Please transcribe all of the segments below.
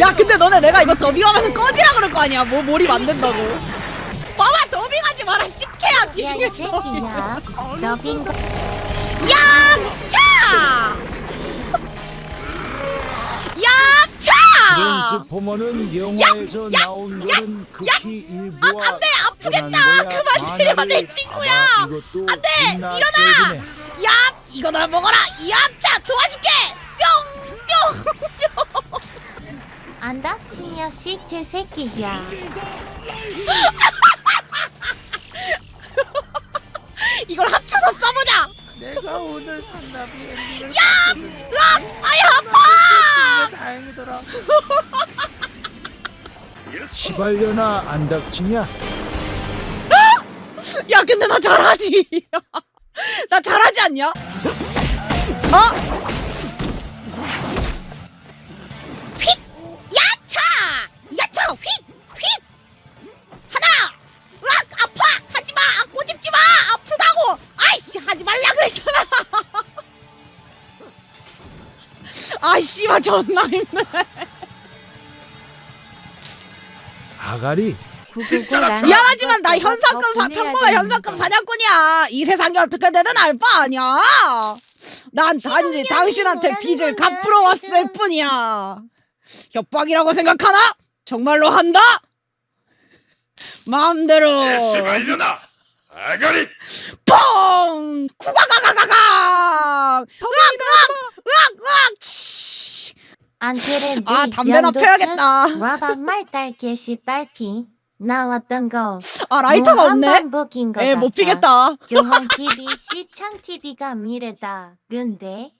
야 근데 너네 내가 이거 더빙하면 꺼지라 그럴 거 아니야. 뭐 몰입 안 된다고. 봐봐 더빙하지 마라 식혜야. 야, 이 뒤지겠어 새끼야. 너빈 거 얌차! 얌차! 트랜스포머는 영화에서 나온 것은 극히 일부와 안돼! 아프겠다. 그만 때려 내 친구야! 안돼! 일어나! 세지네. 얌! 이거나 먹어라! 얌차! 도와줄게 안 닥치냐 시태 새끼야. 이걸 합쳐서 써보자 내가 오늘 산나비 엔딩을 야! 으악! 아이 아파 다행이더라. 시발려나 안 닥치냐? 야 근데 나 잘하지 나 잘하지 않냐 어? 휙 휙. 하나 으악 아파. 하지마 꼬집지마. 아프다고. 아이씨 하지 말라 그랬잖아. 아이 씨발 존나 힘드네. 아가리. 구구구랑 미안하지만 나 현상금 사, 평범한 현상금 사냥꾼이야. 이 세상이 어떻게 되든 알 바 아니야. 난 단지 당신한테 빚을 갚으러 왔을 뿐이야. 협박이라고 생각하나? 정말로 한다? 마음대로. 시발려나 아가리 퐁! 쿠가가가가가! 으악 으악 으악 으악! 치! 안테레 아, 담배나 펴야겠다. 와박 말달 게 시 빨피 나왔던 거. 아 라이터가 없네. 반복인 거 에못 같다. 피겠다. 교황 TV, 시창 TV가 미래다. 근데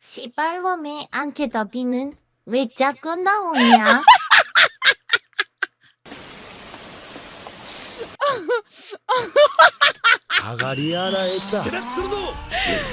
시발놈의 안케 더비는 왜 자꾸 나오냐? 아가리 알아 했다.